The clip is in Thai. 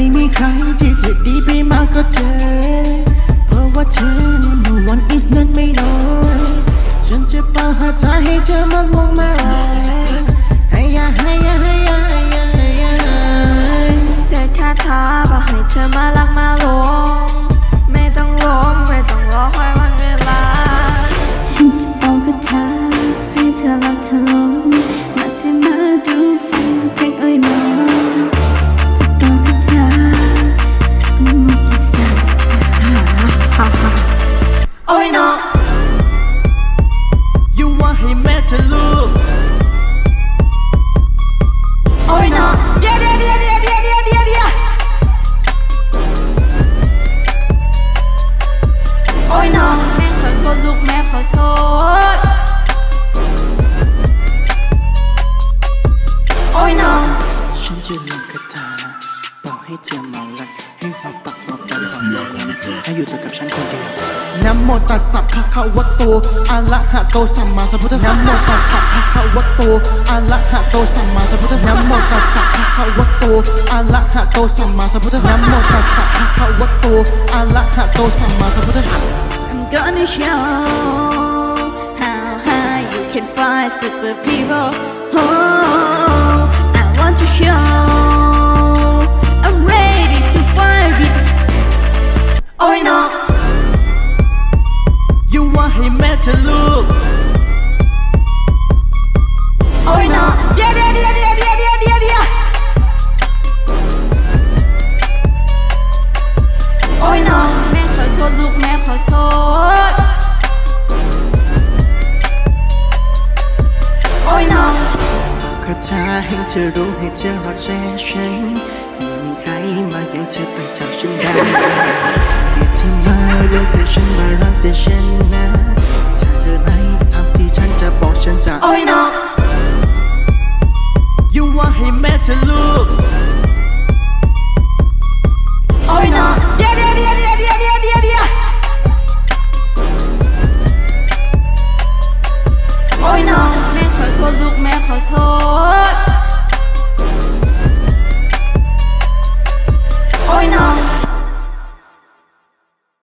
ไม่มีใครที่จะดีไปมากกว่าเธอ เพราะว่าเธอ number one is not ไม่น้อยฉันจะเป่าหาเธอให้เธอมากลงมาให้ยาให้ยาให้ยาให้ยาให้ยาเสียคาถาบอกให้เธอมารักมา ฉันจะลงคาถาบอกให้เธอเมารักให้หัวปักหัวปันหัวปันให้อยู่แต่กับฉันคนเดียวนะโมตัสสะภะคะวะโตอะระหะโตสัมมาสัมพุทธัสสะนะโมตัสสะภะคะวะโตอะระหะโตสัมมาสัมพุทธัสสะนะโมตัสสะภะคะวะโตอะระหะโตสัมมาสัมพุทธัสสะนะโมตัสสะภะคะวะโตอะระหะโตสัมมาสัมพุทธัสสะ I'm gonna show how high you can fly, super people. Oh, คาถาให้เธอรู้ให้เธอรักใจฉันไม่มีใครมาอย่างเธอไปจากฉันได้ให้เธอมาเลือกแต่ฉันมารักแต่ฉันนะถ้าเธอไม่ทำที่ฉันจะบอกฉันจะ Oh no. อยู่ว่าให้แม่เธอลูก Oh no. Yeah, yeah, yeah, yeah, yeah, yeah, yeah, yeah. Oh no. แม่ขอโทษลูกแม่ขอโทษ